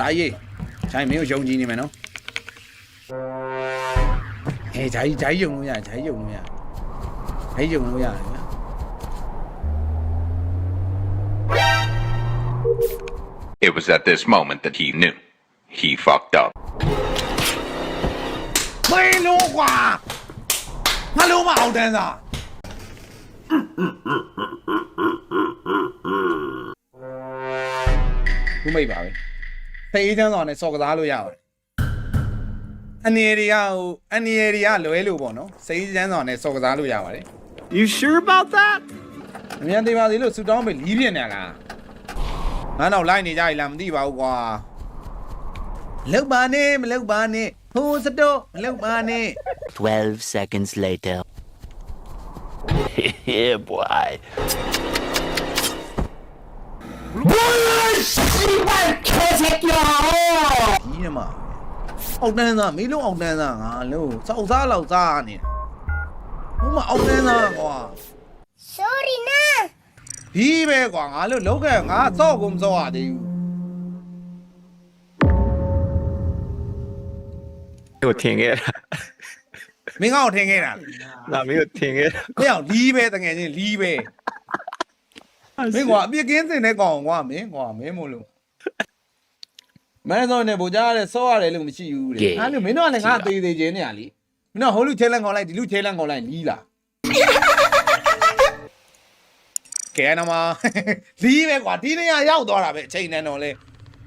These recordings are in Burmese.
ဂျာကြီးဂျာကြီးမင်းကိုယုံကြည်နေမယ်နော်အေးဂျာကြီးဂျာကြီးယုံလို့ရတယ်ဂျာကြီးယုံလို့ရတယ်ဂျာကြီးယုံလို့ရတယ်ဗျာ It was at this moment that he knew. He fucked up. မင်းလို့ကွာငါလုံးမအောင်တန်းစားဘူးမိတ်ပါပဲ ဖေးအေးချမ်းဆောင်နဲ့စော်ကစားလို့ရပါတယ်အနေတွေကဟိုအနေတွေကလွဲလို့ပေါ့နော်စိတ်ချမ်းဆောင်နဲ့စော်ကစားလို့ရပါတယ် You sure about that? အမြန်သေးပါသေးလို့ဆူတောင်းပဲလီးပြင်းနေလားငါတော့လိုက်နေကြရလားမသိပါဘူးကွာမလောက်ပါနဲ့မလောက်ပါနဲ့ဟိုစတော့မလောက်ပါနဲ့12 seconds later. yeah, boy. ချက်ပြောကြီးရမှာအောက်တန်းသားမင်းလုံးအောက်တန်းသားငါလို့စောက်စားလောက်စားနေဟိုမှာအောက်တန်းသားကွာ sorry နာဒီပဲကွာငါလို့လောက်ကငါစော့ကုန်မစော့ရသေးဘူးကိုထင်ခဲ့တာမင်းကောင်ထင်ခဲ့တာငါမင်းကိုထင်ခဲ့တာကိုရောက်လီးပဲတကယ်ချင်းလီးပဲမင်းကွာအပြစ်ကင်းစင်တဲ့ကောင်ကွာမင်းကွာမင်းမို့လို့ မင်းတော့နေပူကြရဲစော့ရတယ်လို့မရှိဘူးတဲ့အဲ့လိုမင်းတို့ကလည်းငါသေးသေးချင်းနေရလीမင်းတို့ဟိုလူချဲလန်ကောင်လိုက်ဒီလူချဲလန်ကောင်လိုက်လီးလာကဲနမလီးပဲကွာဒီနေရာရောက်သွားတာပဲအချိန်နဲ့တော့လေ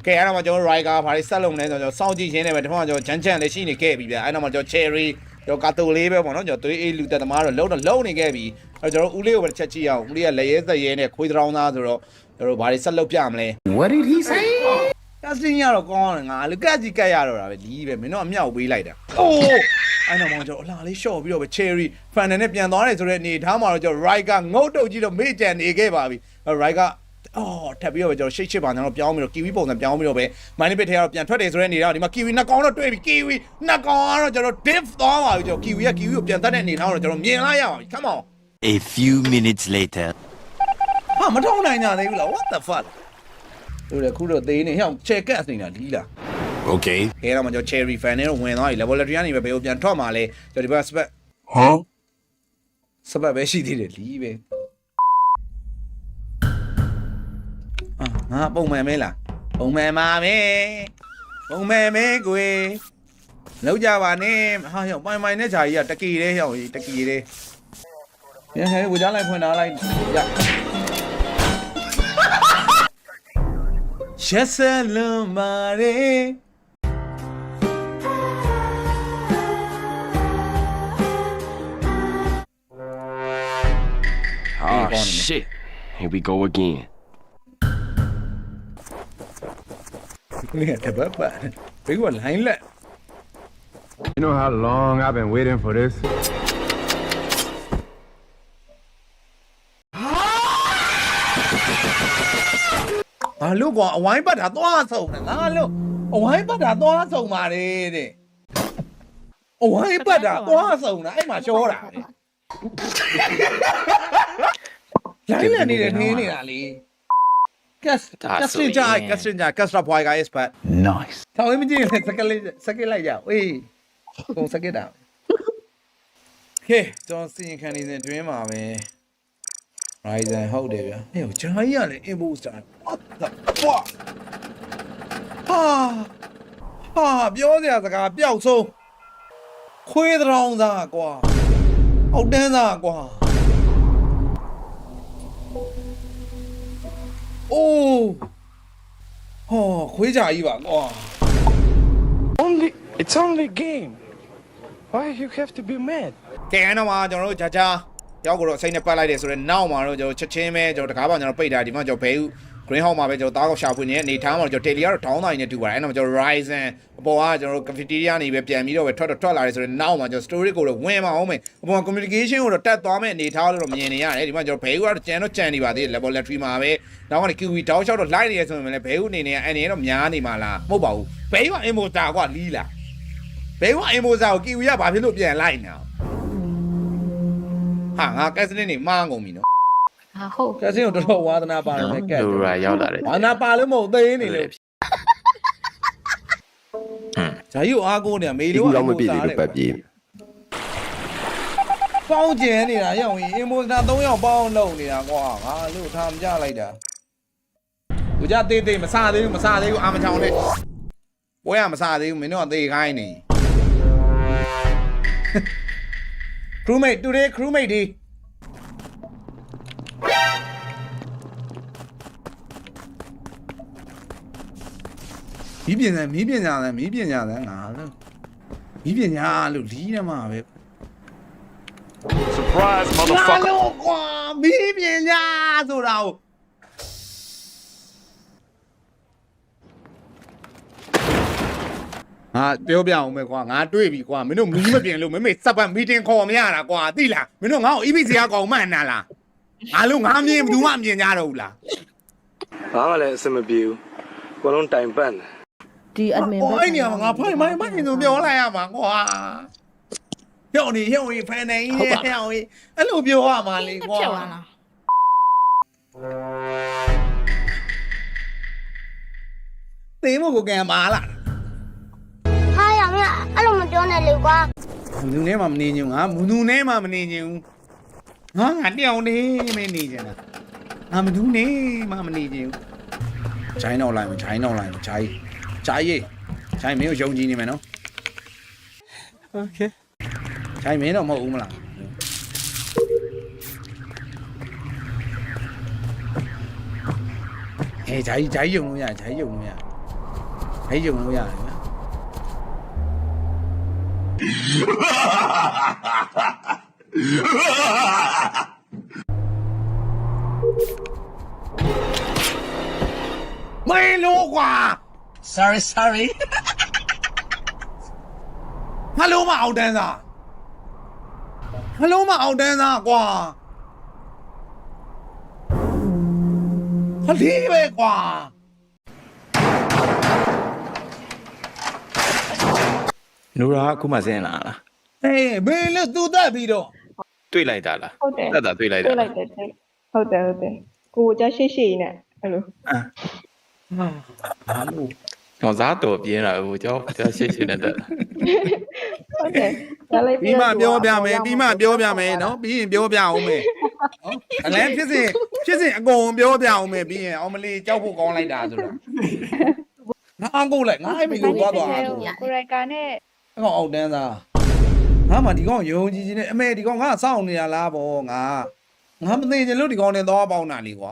ကဲအဲ့တော့မှကျွန်တော် Riker ဘာတွေဆက်လုပ်နေဆိုတော့ကျွန်တော်စောင့်ကြည့်ခြင်းနဲ့ပဲဒီမှာကျွန်တော်ဂျန်ဂျန်လေးရှိနေခဲ့ပြီဗျအဲ့တော့မှကျွန်တော် Cherry ကျွန်တော်ကာတိုလေးပဲပေါ့နော်ကျွန်တော်သွေးအေးလူတက်သမားတော့လုံးတော့လုံးနေခဲ့ပြီအဲ့တော့ကျွန်တော်ဦးလေးကိုပဲတစ်ချက်ကြည့်အောင်ဦးလေးကလက်ရဲသက်ရဲနဲ့ခွေးတောင်းသားဆိုတော့ကျွန်တော်ဘာတွေဆက်လုပ်ပြမလဲ What did he say? ကစတင်ရတော့ကောင်းတယ်ငါလူကက်ကြီးကက်ရတော့တာပဲလီးပဲမင်းတို့အမြောက်ပေးလိုက်တာအိုးအဲ့တော့မှကျွန်တော်အလားလေးရှော့ပြီးတော့ပဲ cherry fan နဲ့ပြန်သွားတယ်ဆိုတဲ့အနေထားမှာတော့ကျွန်တော် right ကငုတ်တုတ်ကြီးတော့မေ့ကြံနေခဲ့ပါပြီ right ကအော်ထပ်ပြီးတော့ပဲကျွန်တော်ရှိတ်ချစ်ပါကျွန်တော်ပြောင်းပြီးတော့ kiwi ပုံစံပြောင်းပြီးတော့ပဲ money pit ထဲကတော့ပြန်ထွက်တယ်ဆိုတဲ့အနေထားဒီမှာ kiwi နှစ်ကောင်တော့တွေ့ပြီ kiwi နှစ်ကောင်ကတော့ကျွန်တော် diff သွားပါပြီကျွန်တော် kiwi က kiwi ကိုပြန်တတ်တဲ့အနေထားကိုတော့ကျွန်တော်မြင်လိုက်ရပါပြီ come on A few minutes later. ဟာမထုံနိုင်ကြသေးဘူးလား what the fuck တို့လေခုတော့သေးနေဟောင်း check ကတ်နေတာလီးလား Okay. ခဲတော့မှကျွန်တော် cherry fan နဲ့တော့ဝင်သွားပြီ laboratory ကနေပဲဘယ်ကိုပြန်ထွက်มาလဲကျွန်တော်ဒီဘက် spec Huh? စပတ်ပဲရှိသေးတယ်လီးပဲအာငါပုံမှန်မဲလားပုံမှန်ပါပဲပုံမှန်မဲကွယ်လောက်ကြပါနဲ့ဟာဟောင်းပိုင်ပိုင်နဲ့ဂျာကြီးကတကီတဲ့ဟောင်းကြီးတကီတဲ့ညဟဲဝကြလိုက်ဖွင့်ထားလိုက်ရ Keselim. Ah, oh, shit. Here we go again. You know how long I've been waiting for this? ငါလို့ကွာအဝိုင်းပတ်တာသွားဆုံးတယ်ငါလို့အဝိုင်းပတ်တာသွားဆုံးပါတယ်တဲ့အဝိုင်းပတ်တာသွားဆုံးတာအဲ့မှာရှောတာတဲ့လိုင်းလည်းနေတယ်နေနေတာလေကတ်ကတ်စင်ဂျာကတ်စင်ဂျာကတ်စထဘွိုင်က expert Nice. ထောင်မကြည့်နဲ့စကလေးစကလိုက်ရအောင်အေးကိုစကတာဟေးကျွန်တော်စီရင်ခံနေစဉ်တွင်းမှာပဲ Ryzen ဟုတ်တယ်ဗျာဟေးဂျာကြီးကလည်း imposter what the fuck ဟာဟာပြောစရာစကားပျောက်ဆုံးခွေးတောင်သားကွာအောက်တန်းသားကွာအိုးဟောခွေးကြကြီးပါကွာ Only it's only game. Why you have to be mad? ကဲအဲ့တော့မှကျွန်တော်တို့ဂျာဂျာ ရောက်ကိုတော့အစိမ့်နဲ့ပတ်လိုက်တယ်ဆိုတော့နောက်မှာတော့ကျွန်တော်ချက်ချင်းပဲကျွန်တော်တကားပေါင်ကျွန်တော်ပိတ်တာဒီမှာကျွန်တော်ဘဲဥ green hall မှာပဲကျွန်တော်တားကောက်ရှာဖွေနေတဲ့အနေထားမှာကျွန်တော် daily ကတော့ down တိုင်းနဲ့တူပါတယ်အဲ့တော့ကျွန်တော် Ryzen အပေါ်ကကျွန်တော်တို့ cafeteria နေပဲပြန်ပြီးတော့ပဲထွက်တော့ထွက်လာတယ်ဆိုတော့နောက်မှာကျွန်တော် story ကိုတော့ဝင်မအောင်မယ်အပေါ်က communication ကိုတော့တက်သွားမယ့်အနေထားလို့တော့မြင်နေရတယ်ဒီမှာကျွန်တော်ဘဲဥကတော့ကြံတော့ကြံနေပါသေးတယ် laboratory မှာပဲနောက်ကနေ QV တောက်လျှောက်တော့ live နေရဆိုရင်လည်းဘဲဥအနေနဲ့အနေနဲ့တော့များနေမှာလားမဟုတ်ပါဘူးဘဲဥက imposter ကွာလီးလားဘဲဥက imposter ကို QV ကဘာဖြစ်လို့ပြန်လိုက်နေတာ ဟာငါကက်စနစ်နေမှားကုန်ပြီနော်ဟာဟုတ်ကက်စနစ်ကိုတော်တော်ဝါသနာပါတယ်ကက်လူရာရောက်လာတယ်ဝါသနာပါလို့မဟုတ်သေးနေလို့ဂျာကြီးကိုအားကိုးနေတာမေဒီလို့ကူတော့မပြည့်သေးလို့ပတ်ပြေးပေါင်းကျင်နေတာရောက်ရင်အင်မိုစတာ၃ယောက်ပေါင်းလုံနေတာကွာငါလို့ထားမကြလိုက်တာကိုကြသေးသေးမစသေးဘူးမစသေးဘူးအာမချောင်းနဲ့ပွဲရမစသေးဘူးမင်းတို့ကသေခိုင်းနေ crewmate today crewmate ဒီ မီးပြင်စံမီးပြင်ညာစံမီးပြင်ညာစံငါလို့မီးပြင်ညာလို့လီးနေမှာပဲ Surprise, ငါလို့ကွာမီးပြင်ညာဆိုတာကို ငါပြောပြအောင်မယ်ကွာငါတွေ့ပြီကွာမင်းတို့မီးမပြင်လို့မမေစပ်ပတ်မီတင်ခေါ်မရတာကွာသိလားမင်းတို့ငါ့ကို EPC ကကောင်မှန်နာလားငါလို့ငါမြင်ဘူးမှမြင်ကြတော့ဘူးလားဘာမှလည်းအဆင်မပြေဘူးကိုလုံးတိုင်ပန့်တယ်ဒီ admin ဟိုအဲ့နေရာမှာငါဖိုင်မိုင်းမိုင်းဆိုပြောလိုက်ရမှာကွာရောနေရောနေဖန်နေကြီးရောနေအဲ့လိုပြောရမှာလေကွာသိမို့ကိုကံပါလား ပြောနဲ့လေကွာမူနဲ့မှမနေညင်ငါမူနူနဲ့မှမနေညင်ဘူးငါငါတယောက်နေမနေကြတာငါမဒူးနေမှမနေညင်ဘူးချိုင်းတော့လိုက်မချိုင်းတော့လိုက်မချိုင်းချိုင်းရေးချိုင်းမင်းကိုယုံကြည်နေမယ်နော် Okay. ချိုင်းမင်းတော့မဟုတ်ဘူးမလားအဲဂျာကြီးဂျာကြီးယုံလို့ရဂျာကြီးယုံလို့ရဂျာကြီးယုံလို့ရတယ် Mày lũ quả Sorry sorry. Ngã lũ mà ảo đen à? Ngã lũ mà ảo đen à quả Ngã lý về quả နူရာကအခုမှဆင်းလာလားအေးဘယ်လဲသူတက်ပြီးတော့တွေ့လိုက်တာလားဟုတ်တယ်တက်တာတွေ့လိုက်တာတွေ့လိုက်တယ်ဟုတ်တယ်ဟုတ်တယ်ကိုကြရှိရှိနဲ့အဲ့လိုဟာလို့ကျွန်တော်စားတော်ပြင်းတာဟိုကျွန်တော်ကျွန်တော်ရှိရှိနဲ့တက်တာဟုတ်တယ်ဒါလိုက်ပြီးမှပြောပြမယ်ပြီးမှပြောပြမယ်နော်ပြီးရင်ပြောပြအောင်မယ်နော်အလဲဖြစ်စဉ်ဖြစ်စဉ်အကုန်ပြောပြအောင်မယ်ပြီးရင်အောင်မလေးကြောက်ဖို့ကောင်းလိုက်တာဆိုတော့ငါအကုန်လိုက်ငါအဲ့မိကိုသွားသွားကိုရိုက်ကာနဲ့ အကောင်အောက်တန်းသားငါမှဒီကောင်ယုံကြည်ခြင်းနဲ့အမေဒီကောင်ငါစောင့်နေရလားဗောငါငါမသိချင်လို့ဒီကောင်နဲ့သွားပေါင်းတာလေကွာ